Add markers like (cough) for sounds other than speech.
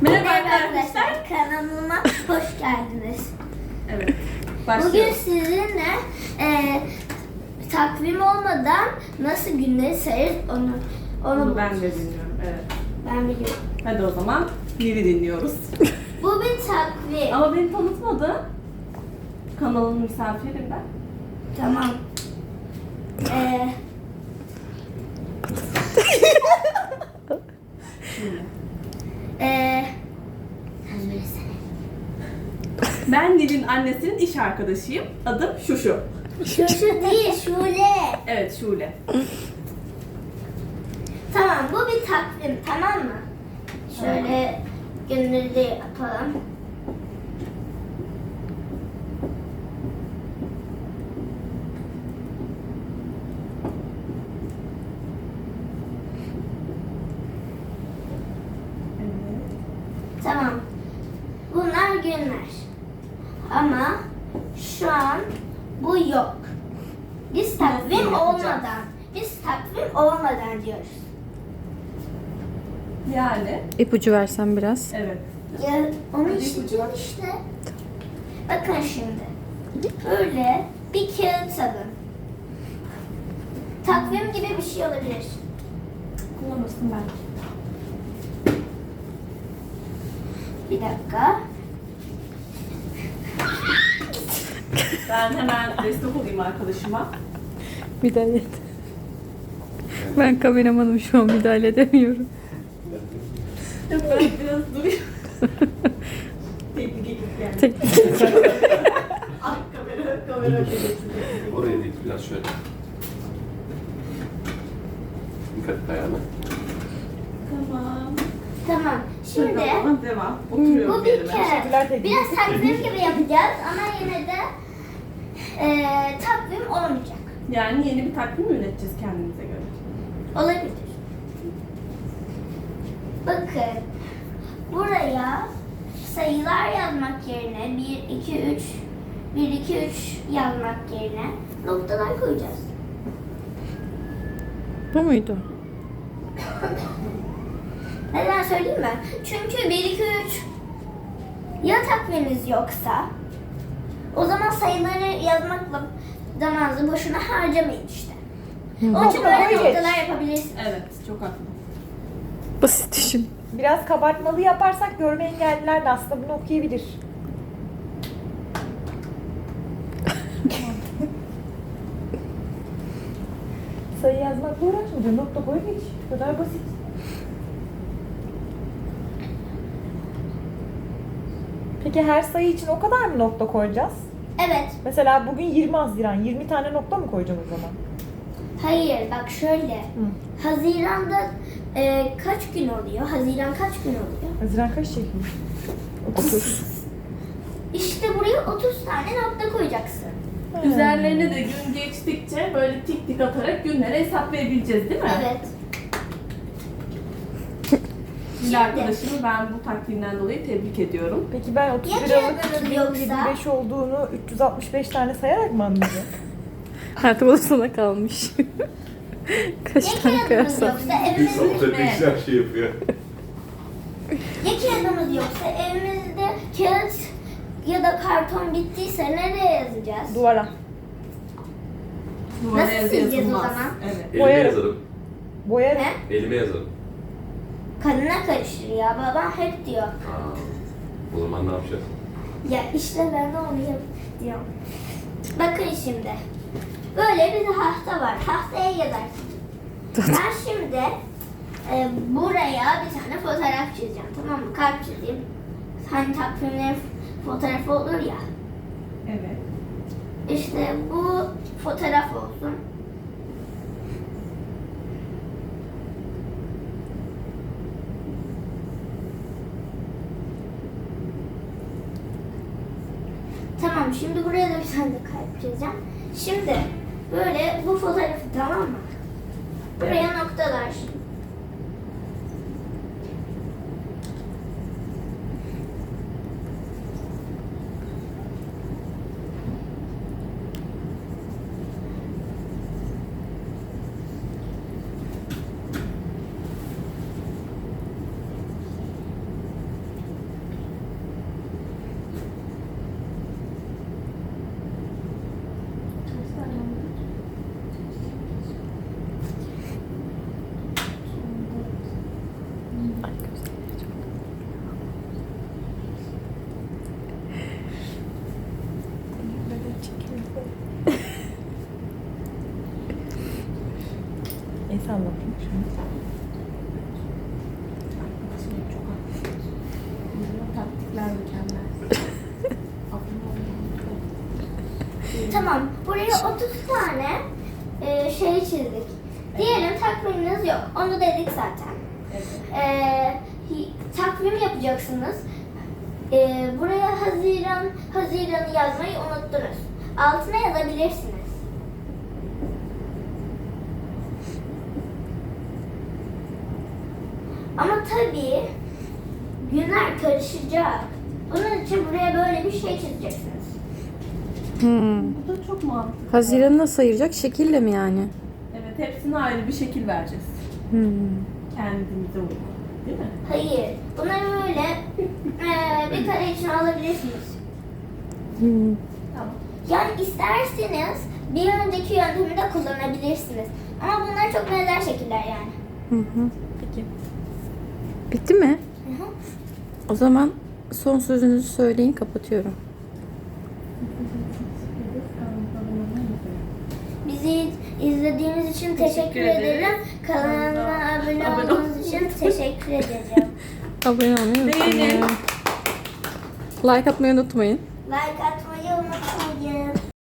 Merhaba arkadaşlar. Kanalıma hoş geldiniz. Evet. Bugün sizinle e, takvim olmadan nasıl günleri sayarız onu onu Bunu ben de dinliyorum. Evet. ben biliyorum. Hadi o zaman Nil'i dinliyoruz. (laughs) Bu bir takvim. Ama beni tanıtmadı. Kanalın misafirim ben. Tamam. E, (laughs) e, Ben Nil'in annesinin iş arkadaşıyım. Adım Şuşu. şu şu değil Şule. Evet Şule. Tamam bu bir takvim tamam mı? Şöyle günleri de yapalım. Evet. Tamam. Bunlar günler. Ama şu an bu yok. Biz takvim olmadan, biz takvim olmadan diyoruz. Yani İpucu versen biraz. evet. Ya onu Hadi işte, ipucu. işte. Bakın şimdi. Böyle bir kağıt alın. Takvim gibi bir şey olabilir. Kullanırsın belki. Bir dakika. Ben hemen destek olayım arkadaşıma. Müdahale et. Ben kameramanım şu an müdahale edemiyorum. Yok ben biraz durayım. (laughs) Teknik ekip yani. Teknik. (laughs) Ay kamera, kamera. Oraya değil, biraz şöyle. Dikkat et ayağına. Tamam. Tamam. Şimdi Tamam, devam. Oturuyorum bu bir yerime. kağıt. Biraz takvim gibi yapacağız ama yine de eee takvim olmayacak. Yani yeni bir takvim mi üreteceğiz kendimize göre? Olabilir. Bakın. Buraya sayılar yazmak yerine 1, 2, 3, 1, 2, 3 yazmak yerine noktalar koyacağız. Bu muydu? Neden söyleyeyim mi? Çünkü 1, 2, 3 ya takviminiz yoksa o zaman sayıları yazmakla zamanınızı boşuna harcamayın işte. Onun için böyle geç. noktalar yapabilirsiniz. Evet, çok haklı. Basit düşün. Biraz kabartmalı yaparsak görme engelliler de aslında bunu okuyabilir. (laughs) Sayı yazmakla uğraşmayacağım. Nokta koy geç. Bu kadar basit. Peki her sayı için o kadar mı nokta koyacağız? Evet. Mesela bugün 20 Haziran. 20 tane nokta mı koyacağım o zaman? Hayır bak şöyle. Haziran'da e, kaç gün oluyor? Haziran kaç gün oluyor? Haziran kaç çekim? 30. İşte buraya 30 tane nokta koyacaksın. Üzerlerine de gün geçtikçe böyle tik tik atarak günlere hesaplayabileceğiz değil mi? Evet. Şimdi arkadaşımı ben bu takvimden dolayı tebrik ediyorum. Peki ben 31 Ya Aralık kağıdınız yoksa? 2025 olduğunu 365 tane sayarak mı anlayacağım? (laughs) Hayatım o da sana kalmış. (laughs) Kaç Ya tane kağıdımız koyarsan. yoksa Bir evimizde şey yapıyor. ya kağıdımız yoksa evimizde kağıt ya da karton bittiyse nereye yazacağız? Duvara. Duvara Nasıl sileceğiz o yazılmaz. zaman? Evet. Elime Boyarım. yazarım. Boyarım. He? Elime yazarım. Kanına karışır ya babam hep diyor. Aa, o zaman ne yapacağız? Ya işte ben de onu yap diyorum. Bakın şimdi. Böyle bir tahta var. Tahtaya yazarsın. ben şimdi e, buraya bir tane fotoğraf çizeceğim. Tamam mı? Kalp çizeyim. Hani takvimlerin fotoğrafı olur ya. Evet. İşte bu fotoğraf olsun. Tamam şimdi buraya da bir tane de kalp çizeceğim. Şimdi böyle bu fotoğrafı tamam mı? Buraya noktalar. Salla bakayım şunu. Taktikler mükemmel. (laughs) Tamam. Buraya 30 tane e, şey çizdik. Diyelim takviminiz yok. Onu dedik zaten. E, takvim yapacaksınız. E, buraya Haziran Haziran'ı yazmayı unuttunuz. Altına yazabilirsiniz. Ama tabii günler karışacak. Bunun için buraya böyle bir şey çizeceksiniz. Hmm. Bu da çok mantıklı. Haziran'ı nasıl ayıracak? Şekille mi yani? Evet hepsine ayrı bir şekil vereceğiz. Hmm. Kendimize uygun. Değil mi? Hayır. Bunları böyle eee, bir kare için alabilirsiniz. Hmm. Tamam. Yani isterseniz bir önceki yöntemi de kullanabilirsiniz. Ama bunlar çok benzer şekiller yani. Hı hı. Peki. Bitti mi? O zaman son sözünüzü söyleyin kapatıyorum. Bizi izlediğiniz için teşekkür, Teşekkür ederiz. ederim. Kanalıma abone Abone olduğunuz için teşekkür ederim. (laughs) Abone olmayı unutmayın. Like atmayı unutmayın. Like atmayı